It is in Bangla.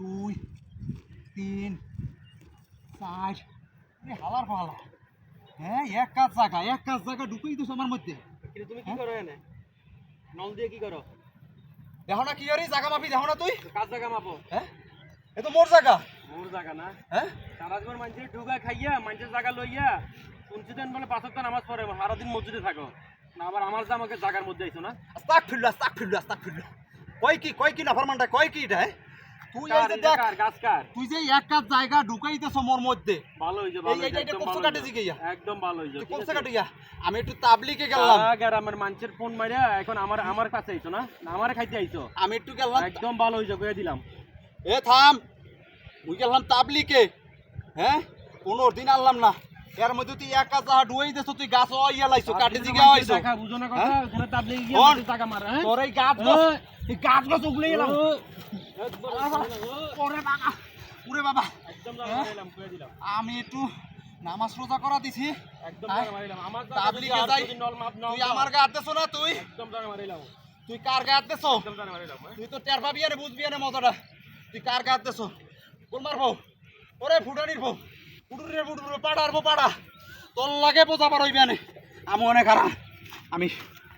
দুই তিন চার। হালার পালা। হ্যাঁ এক কাজ জায়গা এক কাজ জায়গা ঢুকেই তো আমার মধ্যে। কিন্তু তুমি কি করো এনে? নল দিয়ে কি করো? দেখো না কি আরে জায়গা মাপি দেখো না তুই। কাজ জায়গা মাপো? হ্যাঁ? এ তো মোর জায়গা মোর জায়গা না? হ্যাঁ? সারা জীবন মানুষের ঢুকা খাইয়া মানুষের জায়গা লইয়া শুনছি দেন বলে পাঁচ সপ্তাহ নামাজ পড়ে সারাদিন মসজিদে থাকো। না আবার আমার যে আমাকে জায়গার মধ্যে আইছো না? আস্তাক ফিরলো আস্তাক ফিরলো আস্তাক ফিরলো কয় কি কয় কি না ফরমানটা কয় কি এটা হ্যাঁ? তুই এই যে দেখ কার গাছ কার? তুই যে এক কাজ জায়গা ঢুকাইতেছ মোর মধ্যে ভালো হইছে ভালো একদম কষ্ট ভালো কাটে হইছে। জিগাইয়া। একদম ভালো হইছে তুই ঠিক কোন আছে? জায়গাটা আমি একটু তাবলিকে গেলাম। কার আমার মানুষের ফোন মাইরা এখন আমার আমার কাছে আইছো না? আমারে খাইতে আইছো? আমি একটু গেলাম। একদম ভালো হইছে কইয়া দিলাম। এ থাম মুই গেলাম তাবলিকে হ্যাঁ? পনেরো দিন আনলাম না। এর মধ্যে তুই এক কাজ ডুয়াই দেছ তুই গাছ ইয়া লাইছো কাটে বুঝো না কথা হ্যাঁ? ওখানে তাবলে গিয়ে কোন? মারা হ্যাঁ? তোর এই গাছ গাছ গাছ উগলে গেলাম ওরে বাবা ওরে হ্যাঁ? আমি একটু নামাজ রোজা করা দিছি। একদম হ্যাঁ? তুই আমার না তুই? তুই কার মারিলাম হ্যাঁ? তুই তো টের পাবি না বুঝবি না মজাটা। তুই কার দেছো? কোন মারবো ওরে ফুটানির বউ। ফুটুর পাড়া। তোর লাগে বোঝা পারইবে না। আমি অনেক খারাপ আমি